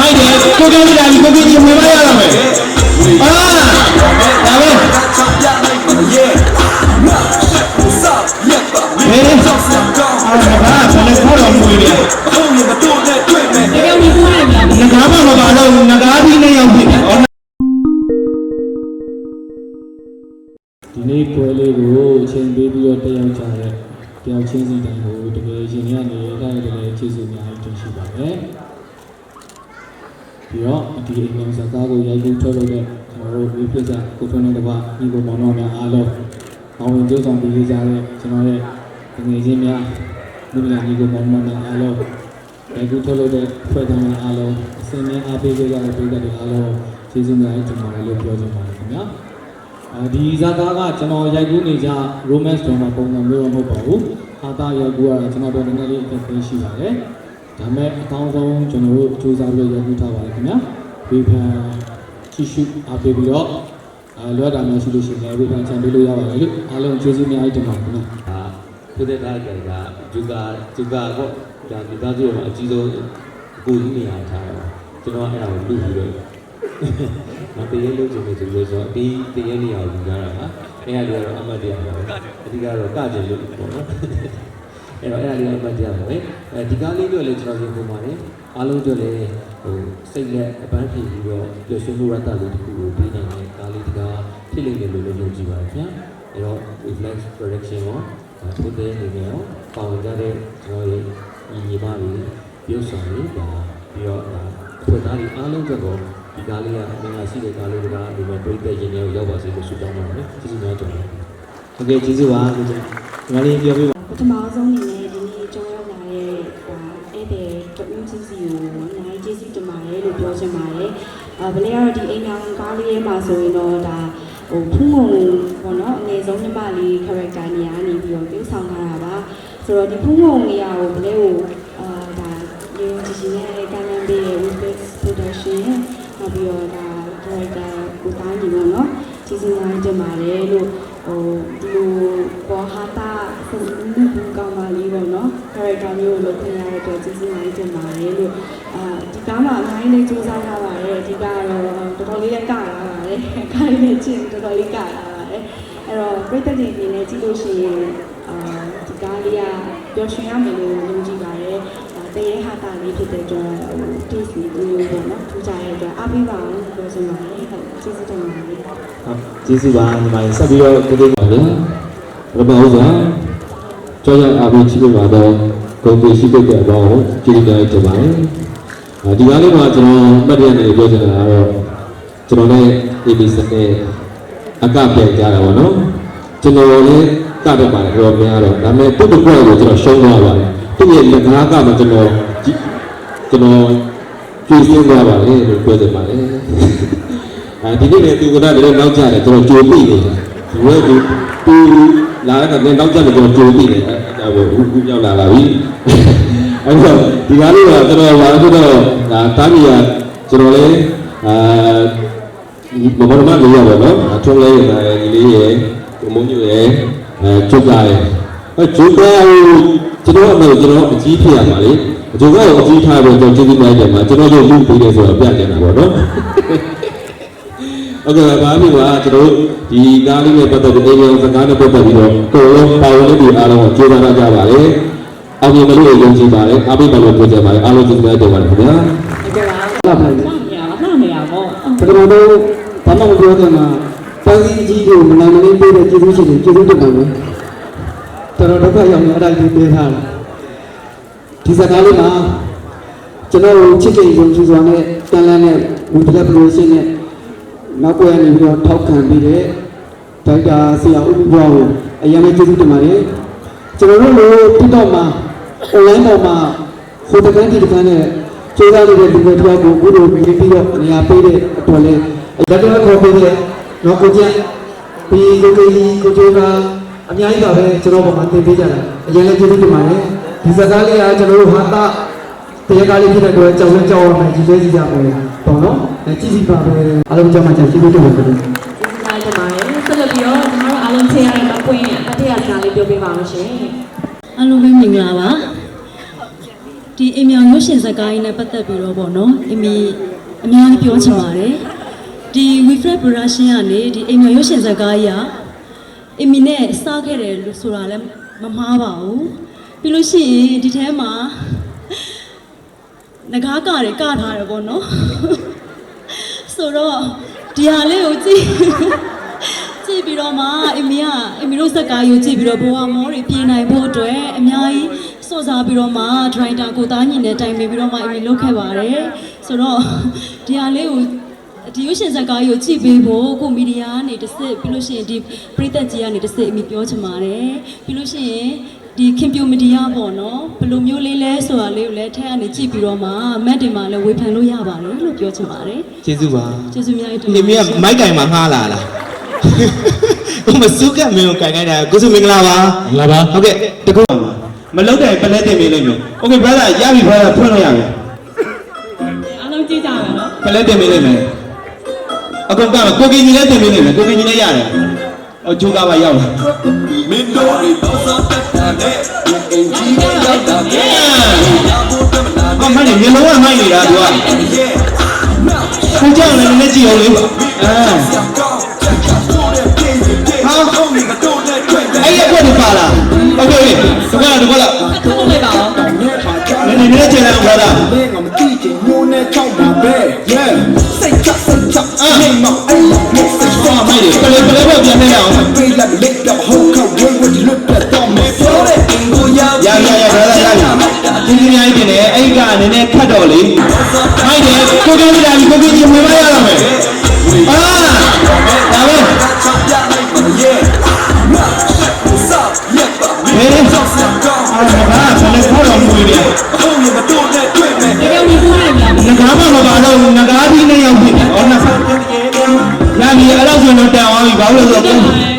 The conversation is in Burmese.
မိုက်တယ်ကိုကြီးလာပြီကိုကြီးချင်းဝင်မရတော့မယ်အာဒါပဲဟေးအာဘာဘယ်လိုခေါ်တော့မွေးလဲတကယ်ကြီးကိုရမြာငကားမမပါတော့ငကားပြီးနေရောက်ပြီဟောဒီနေ့ပွဲလေးကိုအချိန်ပေးပြီးတော့တက်ရောက်ကြတဲ့တယောက်ချင်းစီတိုင်းကိုတကယ်ရင်ရနေတဲ့အတိုင်းတကယ်ကျေးဇူးအများကြီးတင်ရှိပါတယ်။ ပြီးတော့ဒီအိမ်အောင်စကားကိုရိုက်ကူးထုတ်လုပ်တဲ့ကျွန်တော်တို့ဒီပြဿနာကိုဖုန်းနဲ့တကွညီကိုမောင်တော်များအားလုံးအောင်ဝင်ကြိုးဆောင်ပြီးကြတဲ့ကျွန်တော်ရဲ့ငွေချင်းများဒီလိုညီကိုမောင်တော်များအားလုံးရိုက်ကူးထုတ်လုပ်တဲ့ဖွဲ့သားများအားလုံးအစင်းနဲ့အားပေးကြတဲ့ပြည်သူတွေအားလုံးကျေးဇူးများတင်ပါတယ်လို့ပြောချင်ပါတယ်ခင်ဗျာ။အဲဒီဇာတ်ကားကကျွန်တော်ရိုက်ကူးနေကြ romance drama ပုံစံမျိုးတော့မဟုတ်ပါဘူး။အာသာရိုက်ကူးကတော့ကျွန်တော်တို့နည်းနည်းလေးအသက်သိရှိပါတယ်။ ဒါမဲ့အကောင်းဆုံးကျွန်တော်တို့စူးစမ်းပြီးရိုက်ကူးထားပါတယ်ခင်ဗျာ။ဝေဖန်ကြည့်ရှုအားပေးပြီးတော့အဲလွတ်တာမျိုးရှိလို့ရှိရင်လည်းဝေဖန်ချန်ပေးလို့ရပါတယ်လို့အားလုံးကျေးဇူးအများကြီးတင်ပါတယ်ခင်ဗျာ။ဒါကုသတာကကဂျူကာဂျူကာပေါ့ဒါဒီသားစုမှာအကြီးဆုံးအကိုကြီးနေရာထားတယ်ကျွန်တော်အဲ့ဒါကိုလူပြီးတော့မတရေလို့ကျင်နေဆိုလို့ဆိုတော့ဒီတရေနေရာကိုယူကြတာပါအဲ့ဒါလေးကတော့အမှတ်တရပါပဲအဓိကတော့ကကြင်လို့ပေါ့နော် အဲ့တော့အဲ့ဒါလေးအမှတ်တရပါပဲအဲဒီကားလေးတို့လည်းကျွန်တော်ပြင်ပုံပါတယ်အားလုံးတို့လည်းဟိုစိတ်လက်အပန်းဖြေပြီးတော့ပျော်ရွှင်မှုရတ္တလေးတစ်ခုကိုပြီးနိုင်တဲ့ကားလေးတကားဖြစ်လိမ့်မယ်လို့လည်းယုံကြည်ပါတယ်ခင်ဗျာအဲ့တော့ reflex production ရောဘုဒ္ဓရဲ့အနေနဲ့ရောပါဝင်ကြတဲ့ကျွန်တော်ရဲ့ညီညီမတွေပြုဆောင်တွေဒါပြီးတော့ဒါဖွဲ့သားတွေအားလုံးအတွက်ကိုဒီကားလေးကအင်္ဂါရှိတဲ့ကားလေးတွေကဒီမှာပြိတ္တရင်တွေကိုရောက်ပါစေလို့ဆုတောင်းပါတယ်ကျေးဇူးများတင်ပါတယ်ဟုတ်ကဲ့ကျေးဇူးပါကိုကျဒီမှာလေးပြောပြ ပါပထမဆုံးအနေနဲ့ဒီနေ့ကြောင်းရောက်လာတဲ့ဟိုအဲ့ဒီတဦးချင်းစီကိုအများကြီးကျေးဇူးတင်ပါတယ်လို့ပြောချင်ပါတယ်။အာဗလဲကတော့ဒီအိမ်အောင်ကားလေးရဲ့မှာဆိုရင်တော့ဒါဟိုဖုံးငုံပေါ့နော်အငယ်ဆုံးညီမလေး character နေရာနေပြီးတော့ပြုဆောင်ထားတာပါ။ဆိုတော့ဒီဖုံးငုံနေရာကိုဗလဲကိုအာဒါရေကြည်ရှင်ရဲ့ကံလန်းပေးရဲ့ Webix production နောက်ပြီးတော့ဒါ character ကိုတားညီပေါ့နော်။ကျေးဇူးများတင်ပါတယ်လို့ ဟိုဒီလိုဘောဟာတာပုံမှုပုံကောင်းပါလေးပေါ့နော် character မျိုးကိုလုပ်ခွင့်ရတဲ့အတွက်ကျေးဇူးများတင်ပါတယ်လို့အာဒီကားမှာအများကြီးလေးစူးစမ်းထားပါတယ်အဓိကတော့တော်တော်လေးလည်းကလာပါတယ်ကားလေးနဲ့ချင်းတော်တော်လေးကလာပါတယ်အဲ့တော့ပြည်သက်တွေအနေနဲ့ကြည့်လို့ရှိရင်အာဒီကားလေးကပျော်ရွှင်ရမယ်လို့ယုံကြည်ပါတယ် တရေဟာတာလေးဖြစ်တဲ့အတွက်ဟိုတီးစီဦးမျိုးပေါ့နော်ထူးခြားတဲ့အတွက်အားပေးပါအောင်ပြောချင်ပါတယ်ဟုတ်ကျေးဇူးတင်ပါတယ်ဟုတ်ကျေးဇူးပါဒီမှာဆက်ပြီးတော့ကိုလေးပါလေရမဟုတ်စားကြောက်ရအားပေးချစ်ပါတော့ဂုဏ်ပြရှိတဲ့အပေါင်းကိုကျေးဇူးများတင်ပါတယ်ဒီကားလေးမှာကျွန်တော်မှတ်ရနေပြောချင်တာကတော့ကျွန်တော်လည်း ABC နဲ့အကပြန်ကြတာပေါ့နော်ကျွန်တော်လည်းကတော့ပါတယ်တော့များတော့ဒါပေမဲ့တုတ်တကွက်ကိုကျွန်တော်ရှုံးသွားပါတယ် သူ့ရဲ့လက်ကားကမှကျွန်တော်ကျွန်တော်ကြည့်စင်းသွားပါလေလို့ပြောချင်ပါတယ်အဲဒီနေ့လည်းသူကလည်းလည်းနောက်ကျတယ်ကျွန်တော်ကြိုပြီးနေတယ်ဒီဝဲသူသူလာတဲ့ကလည်းနောက်ကျတယ်ကျွန်တော်ကြိုပြီးနေတယ်အဲဒါကိုအခုခုရောက်လာပါပြီအဲတော့ဒီကားလေးကကျွန်တော်လာတော့ဒါတားမီယာကျွန်တော်လည်းအာမမမလေးရပါတော့အထုံးလေးရယ်ဒီလေးရယ်ကိုမုံညွရယ်အဲကျုပ်လာရယ် အဲကျုပ်ကကျွန်တော်အမေကျွန်တော်အကြီးဖြစ်ရပါလေအကျိုးကတော့အကြီးထားပြီးကျွန်တော်ကျေးဇူးများတယ်မှာကျွန်တော်တို့လူပေးတယ်ဆိုတော့ပြနေတာပေါ့နော်ဟုတ်ကဲ့ပါပြီပါကျွန်တော်တို့ဒီကားလေးနဲ့ပတ်သက်တဲ့အေးရောစကားနဲ့ပတ်သက်ပြီးတော့ကိုယ်လုံးပါဝင်တဲ့ဒီအားလုံးကိုကြိုးစားကြပါလေ။အောင်မြင်မလို့ယုံကြည်ပါတယ်အားပေးပါလို့ပြောကြပါလေအားလုံးကျေးဇူးများတင်ပါတယ်ခင်ဗျာဟုတ်ကဲ့ပါလာဖိုင်လှနေရလှနေရပေါ့ပထမတော့ဘာမှမပြောတဲ့မှာပန်းစည်းကြီးကိုမနိုင်မနေပေးတဲ့ကျေးဇူးရှင်တွေကျေးဇူးတင်ပါတယ် တော်တော်ဒုက္ခရောက်နေအဲ့ဒါကြီးပေးထားတယ်ဒီစကားလေးမှာကျွန်တော်တို့ချစ်ခင်ယုံကြည်စွာနဲ့တန်လန်းနဲ့ဝီပလက်ပရိုရှင်နဲ့နောက်ပွဲနေပြီးတော့ထောက်ခံပြီးတဲ့ဒေါက်တာဆရာဦးဘွားကိုအရင်ကကျေးဇူးတင်ပါတယ်ကျွန်တော်တို့လို TikTok မှာ online ပေါ်မှာဟိုတကန်းဒီတကန်းနဲ့ကျေးဇူးနေတဲ့ဒီလိုတယောက်ကိုအခုလိုပြီးပြီးတော့နေရာပေးတဲ့အတွက်လည်းဒါကြောင့်ခေါ်ပေးတဲ့တော့ကိုကျန်ပြီးကိုကြီးကိုကျိုးက အများကြီးပါပဲကျွန်တော်ပေါ်မှာသင်ပေးကြတာအရင်လည်းကျေးဇူးတင်ပါတယ်ဒီစကားလေးကကျွန်တော်တို့ဟာတာတရားကားလေးဖြစ်တဲ့အတွက်ကြောက်ရွံ့ကြောက်ရမယ်ကြီးသေးစီကြပါလေပေါ့နော်အဲကြည့်စီပါပဲအားလုံးကြောက်မှကြာကျေးဇူးတင်ပါတယ်ကျေးဇူးများတင်ပါတယ်ဆက်လက်ပြီးတော့ကျွန်တော်တို့အားလုံးချေရတဲ့နောက်ပွင့်အတ္တရစကားလေးပြောပြပါအောင်ရှင်အားလုံးပဲမင်္ဂလာပါဒီအိမ်မြောင်ရွှေရှင်ဇာတ်ကားကြီးနဲ့ပတ်သက်ပြီးတော့ပေါ့နော်အမီအများကြီးပြောချင်ပါတယ်ဒီ Wefred Production ကနေဒီအိမ်မြောင်ရွှေရှင်ဇာတ်ကားကြီးက အမီနဲ့စားခဲ့တယ်လို့ဆိုတာလည်းမမှားပါဘူးပြီးလို့ရှိရင်ဒီထဲမှာငကားကတွေကထားတယ်ပေါ့နော်ဆိုတော့ဒီဟာလေးကိုကြည့်ကြည့်ပြီးတော့မှအမေကအမေတို့စက်ကားယူကြည့်ပြီးတော့ဘဝမောတွေပြေးနိုင်ဖို့အတွက်အများကြီးစွန့်စားပြီးတော့မှဒရိုက်တာကိုသားညီနဲ့တိုင်ပင်ပြီးတော့မှအမေလုပ်ခဲ့ပါတယ်ဆိုတော့ဒီဟာလေးကို ဒီရုပ်ရှင်ဇာတ်ကားကိုကြည့်ပေးဖို့ကိုမီဒီယာကနေတစ်စစ်ပြီးလို့ရှိရင်ဒီပရိသတ်ကြီးကနေတစ်စစ်အမိပြောချင်ပါတယ်ပြီးလို့ရှိရင်ဒီခင်ပြိုမီဒီယာပေါ့နော်ဘယ်လိုမျိုးလေးလဲဆိုတာလေးကိုလည်းထက်ကနေကြည့်ပြီးတော့မှမက်တင်မှာလည်းဝေဖန်လို့ရပါတယ်လို့ပြောချင်ပါတယ်ကျေးဇူးပါကျေးဇူးများတင်ဒီမင်းကမိုက်ကင်မှာငှားလာလားကိုမစုကမင်းကိုကင်ခိုင်းတာကိုစုမင်္ဂလာပါမင်္ဂလာပါဟုတ်ကဲ့တကူပါမလောက်တယ်ပလက်တင်ပေးလိုက်မယ်။ Okay brother ရပြီ brother ဖွင့်လို့ရမယ်။အားလုံးကြည့်ကြပါနော်။ပလက်တင်ပေးလိုက်မယ်။ ကိုကကိုကင်ကြီးလည်းတင်ပေးလိုက်မယ်ကိုကင်ကြီးလည်းရတယ်အော်ဂျိုးကားပါရောက်လာမင်းတို့တွေပေါ့စောတက်တာနဲ့အင်ကြီးကရောက်တာနဲ့အမလေးရေလုံးကမိုက်နေတာသူကကိုကြောင့်လည်းနည်းနည်းကြည့်အောင်လေအာဟာအဲ့ရကွက်ဒီပါလားဟုတ်ကဲ့ဒီကွက်လားဒီကွက်လားနည်းနည်းကြည့်လိုက်အောင်ပါလား ပြီဒီနေ့အရင်နဲ့အဲ့ကနည်းနည်းခတ်တော့လေမိုက်တယ်ကိုကင်ကြီးလာပြီကိုကင်ကြီးဝင်မရတော့မယ်အာဒါပဲချောက်ပြလိုက်ပါ yeah မဆောက်ရက်ပါဟဲ့ချောက်စကောင်းအာဘာဆလည်းခေါ်တော်မူနေတယ်ဟုတ်ရင်မတို့နဲ့တွေ့မယ်တကယ်ကြီးဘူးနေပြီလားငကားမမပါတော့ငကားပြီးနဲ့ရောက်ပြီဩနာရပြီအဲ့တော့ဆိုတော့တန်သွားပြီဘာလို့လဲဆိုတော့